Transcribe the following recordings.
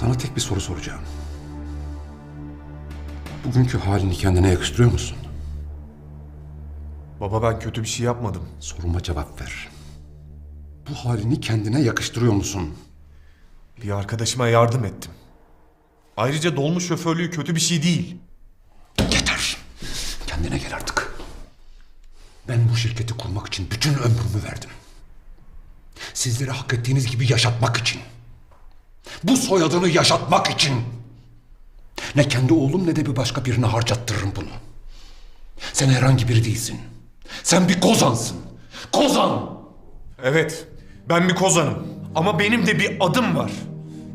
Sana tek bir soru soracağım. Bugünkü halini kendine yakıştırıyor musun? Baba ben kötü bir şey yapmadım. Soruma cevap ver. Bu halini kendine yakıştırıyor musun? Bir arkadaşıma yardım ettim. Ayrıca dolmuş şoförlüğü kötü bir şey değil. Yeter. Kendine gel artık. Ben bu şirketi kurmak için bütün ömrümü verdim. Sizleri hak ettiğiniz gibi yaşatmak için. Bu soyadını yaşatmak için. Ne kendi oğlum ne de bir başka birine harcattırırım bunu. Sen herhangi biri değilsin. Sen bir kozansın. Kozan! Evet, ben bir kozanım. Ama benim de bir adım var.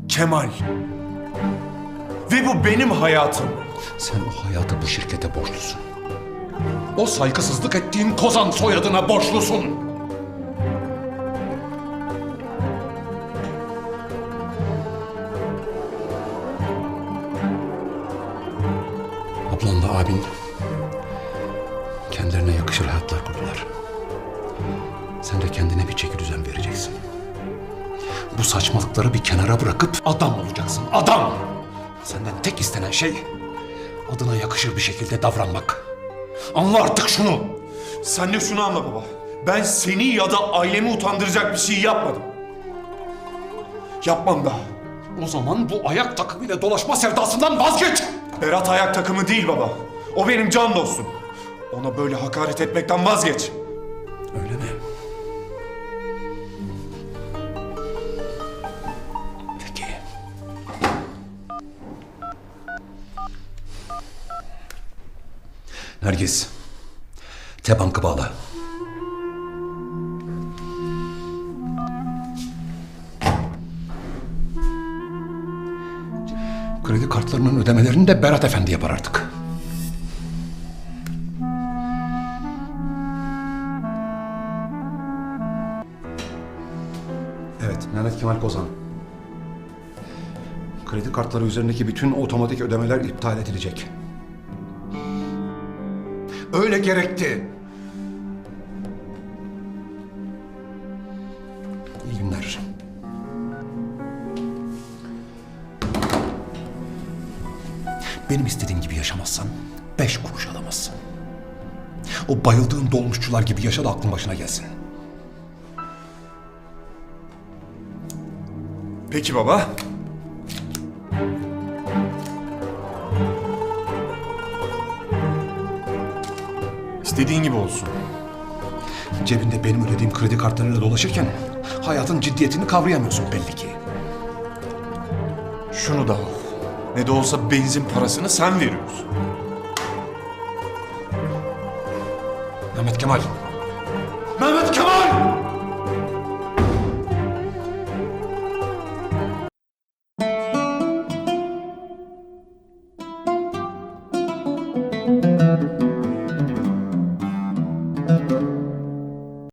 Kemal. Ve bu benim hayatım. Sen o hayatı bu şirkete borçlusun. O saygısızlık ettiğin Kozan soyadına borçlusun. Abin kendilerine yakışır hayatlar kurdular. Sen de kendine bir çeki düzen vereceksin. Bu saçmalıkları bir kenara bırakıp adam olacaksın. Adam! Senden tek istenen şey adına yakışır bir şekilde davranmak. Anla artık şunu. Sen de şunu anla baba. Ben seni ya da ailemi utandıracak bir şey yapmadım. Yapmam da. O zaman bu ayak takımıyla dolaşma sevdasından vazgeç. Berat ayak takımı değil baba. O benim can dostum. Ona böyle hakaret etmekten vazgeç. Öyle mi? Peki. Nergis. T-Bank'ı bağla. Kredi kartlarının ödemelerini de Berat Efendi yapar artık. Evet, Mehmet Kemal Kozan. Kredi kartları üzerindeki bütün otomatik ödemeler iptal edilecek. Öyle gerekti. İyi günler. Benim istediğim gibi yaşamazsan beş kuruş alamazsın. O bayıldığın dolmuşçular gibi yaşa da aklın başına gelsin. Peki baba. İstediğin gibi olsun. Cebinde benim ödediğim kredi kartlarıyla dolaşırken hayatın ciddiyetini kavrayamıyorsun belli ki. Şunu da al. Ne de olsa benzin parasını sen veriyorsun. Mehmet Kemal. Mehmet Kemal!